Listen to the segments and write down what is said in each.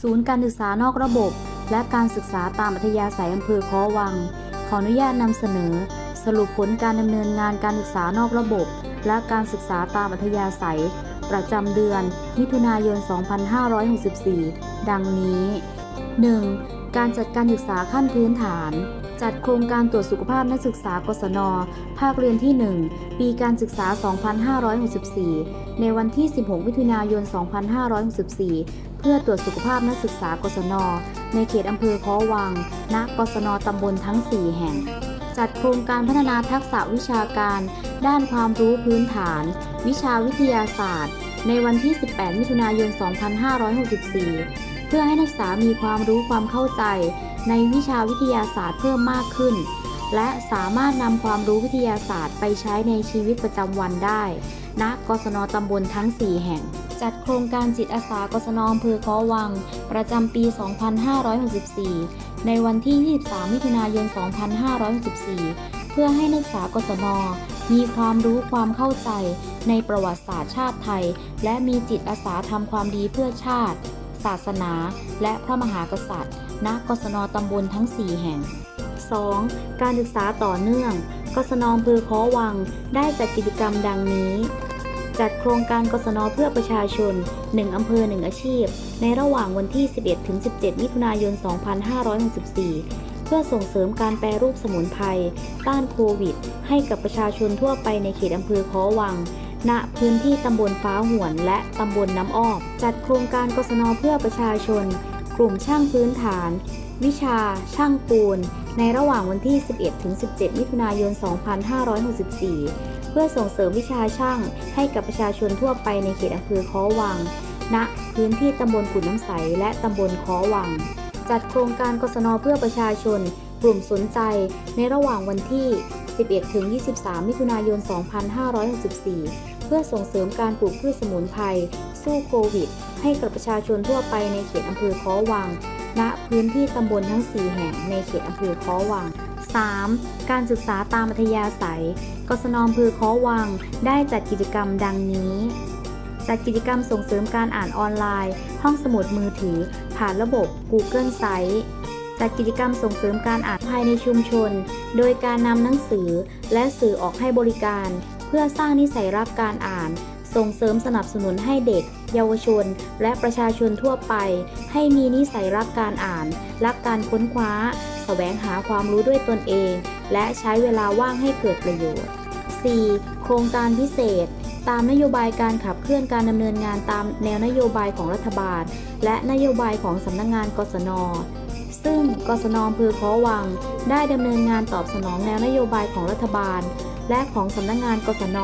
ศูนย์การศึกษานอกระบบ และการศึกษาตามอัธยาศัยอำเภอคอวัง ขออนุญาตนำเสนอ สรุปผลการดำเนินงานการศึกษานอกระบบ และการศึกษาตามอัธยาศัย ประจำเดือน มิถุนายน 2564 ดังนี้ 1. การจัดการศึกษาขั้นพื้นฐาน จัดโครงการตรวจสุขภาพนักศึกษากศน ภาคเรียนที่ 1 ปีการศึกษา 2564 ในวันที่ 16 มิถุนายน 2564 เพื่อตรวจสุขภาพนักศึกษากศน ในเขตอำเภอค้อวัง ณ กศน ตำบลทั้ง 4 แห่ง จัดโครงการพัฒนาทักษะวิชาการ ด้านความรู้พื้นฐาน วิชาวิทยาศาสตร์ ในวันที่ 18 มิถุนายน 2564 เพื่อให้นักศึกษามีความรู้ความเข้าใจ ในวิชาวิทยาศาสตร์เพิ่มมากขึ้น และสามารถนำความรู้วิทยาศาสตร์ไปใช้ในชีวิตประจำวันได้ณกศนตำบลทั้ง 4 แห่ง จัดโครงการจิตอาสากศนอำเภอคอวัง ประจำปี 2564 ในวันที่ 23 มิถุนายน 2564 เพื่อให้นักศึกษากศนมีความรู้ความเข้าใจในประวัติศาสตร์ชาติไทย และมีจิตอาสาทำความดีเพื่อชาติ ศาสนา และพระมหากษัตริย์ ณกศนตำบลทั้ง 4 แห่ง 2. การศึกษาต่อเนื่อง กศนอำเภอค้อวังได้จัดกิจกรรมดังนี้ จัดโครงการกศนเพื่อประชาชน 1 อำเภอ 1 อาชีพ ในระหว่างวันที่ 11 ถึง 17 มิถุนายน 2564 เพื่อส่งเสริมการแปรรูปสมุนไพรต้านโควิด ให้กับประชาชนทั่วไปในเขตอำเภอค้อวังณพื้นที่ตำบลฟ้าหวน และตำบลน้ำอ้อมจัดโครงการกศนเพื่อประชาชน กลุ่มช่างพื้นฐาน วิชา ช่างปูน ในระหว่างวันที่ 11 ถึง 17 มิถุนายน 2564 เพื่อส่งเสริมวิชาช่างให้กับประชาชนทั่วไปในเขตอำเภอค้อวัง ณ พื้นที่ตำบลกุดน้ำใส และตำบลค้อวัง จัดโครงการกศนเพื่อประชาชน กลุ่มสนใจ ในระหว่างวันที่ 11 ถึง 23 มิถุนายน 2564 เพื่อส่งเสริมการปลูกพืชสมุนไพร สู้โควิด ให้กับประชาชนทั่วไปในเขตอำเภอค้อวัง ณ พื้นที่ตำบลทั้ง 4 แห่งในเขตอำเภอค้อวัง 3. การศึกษาตามอัธยาศัย กศนอำเภอค้อวังได้จัดกิจกรรมดังนี้จัดกิจกรรมส่งเสริมการอ่านออนไลน์ ห้องสมุดมือถือ ผ่านระบบ Google Site จัดกิจกรรมส่งเสริมการอ่านภายในชุมชน โดยการนำหนังสือและสื่อออกให้บริการ เพื่อสร้างนิสัยรักการอ่าน ส่งเสริมสนับสนุนให้เด็ก เยาวชน และประชาชนทั่วไป ให้มีนิสัยรักการอ่าน รักการค้นคว้าแสวงหาความรู้ด้วยตนเอง และใช้เวลาว่างให้เกิดประโยชน์ 4. โครงการพิเศษ ตามนโยบายการขับเคลื่อนการดำเนินงานตามแนวนโยบายของรัฐบาล และนโยบายของสำนักงงานกศนซึ่งกศนอำเภอคอวัง ได้ดำเนินงานตอบสนองแนวนโยบายของรัฐบาล และของสำนักงงานกศน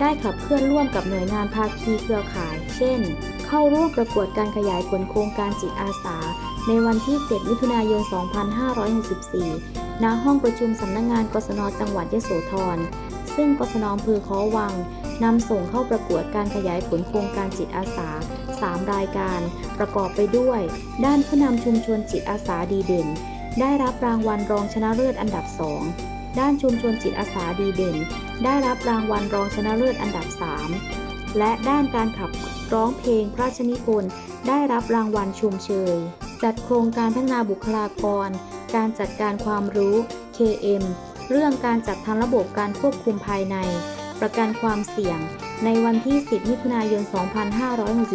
ได้ขับเคลื่อนร่วมกับหน่วยงานภาคีเครือข่าย เช่น เข้าร่วมประกวดการขยายผลโครงการจิตอาสา ในวันที่ 7 มิถุนายน 2564 ณ ห้องประชุมสำนักงงานกศนจังหวัดยโสธร ซึ่งกศนอำเภอค้อวังนำส่งเข้าประกวดการขยายผลโครงการจิตอาสา 3 รายการ ประกอบไปด้วย ด้านผู้นำชุมชนจิตอาสาดีเด่น ได้รับรางวัลรองชนะเลิศอันดับ 2 ด้านชุมชนจิตอาสาดีเด่น ได้รับรางวัลรองชนะเลิศอันดับ 3 และด้านการขับร้องเพลงพระราชนิพนธ์ได้รับรางวัลชมเชย จัดโครงการพัฒนาบุคลากร การจัดการความรู้ KM เรื่องการจัดทำระบบการควบคุมภายใน ประกันความเสี่ยง ในวันที่ 10 มิถุนายน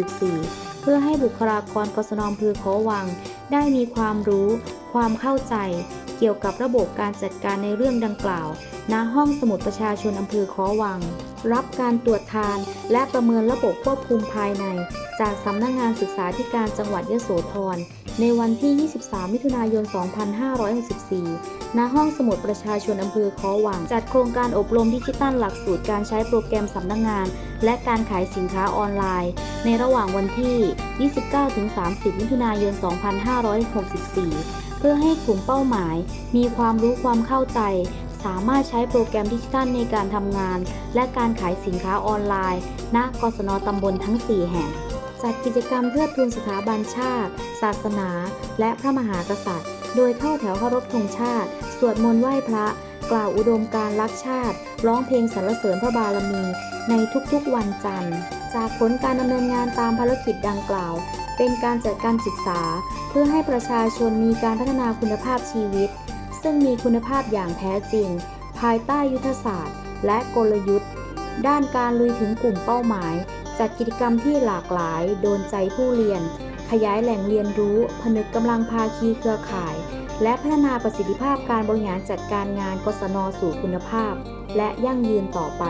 2564 เพื่อให้บุคลากรกศนอำเภอขอวัง ได้มีความรู้ ความเข้าใจ เกี่ยวกับระบบการจัดการในเรื่องดังกล่าว ณ ห้องสมุดประชาชนอำเภอขอวัง รับการตรวจทานและประเมินระบบควบคุมภายใน จากสำนักงงานศึกษาธิการจังหวัดยโสธร ในวันที่ 23 มิถุนายน 2564 ณ ห้องสมุดประชาชนอำเภอคอวัง จัดโครงการอบรมดิจิตัลหลักสูตรการใช้โปรแกรมสำนักงงาน และการขายสินค้าออนไลน์ ในระหว่างวันที่ 29-30 มิถุนายน 2564 เพื่อให้กลุ่มเป้าหมาย มีความรู้ความเข้าใจ สามารถใช้โปรแกรมดิจิทัลในการทำงาน และการขายสินค้าออนไลน์ณกศนตำบลทั้ง 4 แห่ง จัดกิจกรรมเพื่อทุนสถาบันชาติ ศาสนา และพระมหากษัตริย์ โดยเข้าแถวเคารพธงชาติ สวดมนต์ไหว้พระ กล่าวอุดมการรักชาติ ร้องเพลงสรรเสริญพระบารมี ในทุกๆวันจันทร์ จากผลการดำเนินงานตามภารกิจดังกล่าว เป็นการจัดการศึกษา เพื่อให้ประชาชนมีการพัฒนาคุณภาพชีวิต ซึ่งมีคุณภาพอย่างแท้จริง ภายใต้ยุทธศาสตร์ และกลยุทธ์ ด้านการลุยถึงกลุ่มเป้าหมาย จัดกิจกรรมที่หลากหลาย โดนใจผู้เรียน ขยายแหล่งเรียนรู้ ผนึกกำลังภาคีเครือข่าย และพัฒนาประสิทธิภาพการบริหารจัดการงานกศนสู่คุณภาพ และยั่งยืนต่อไป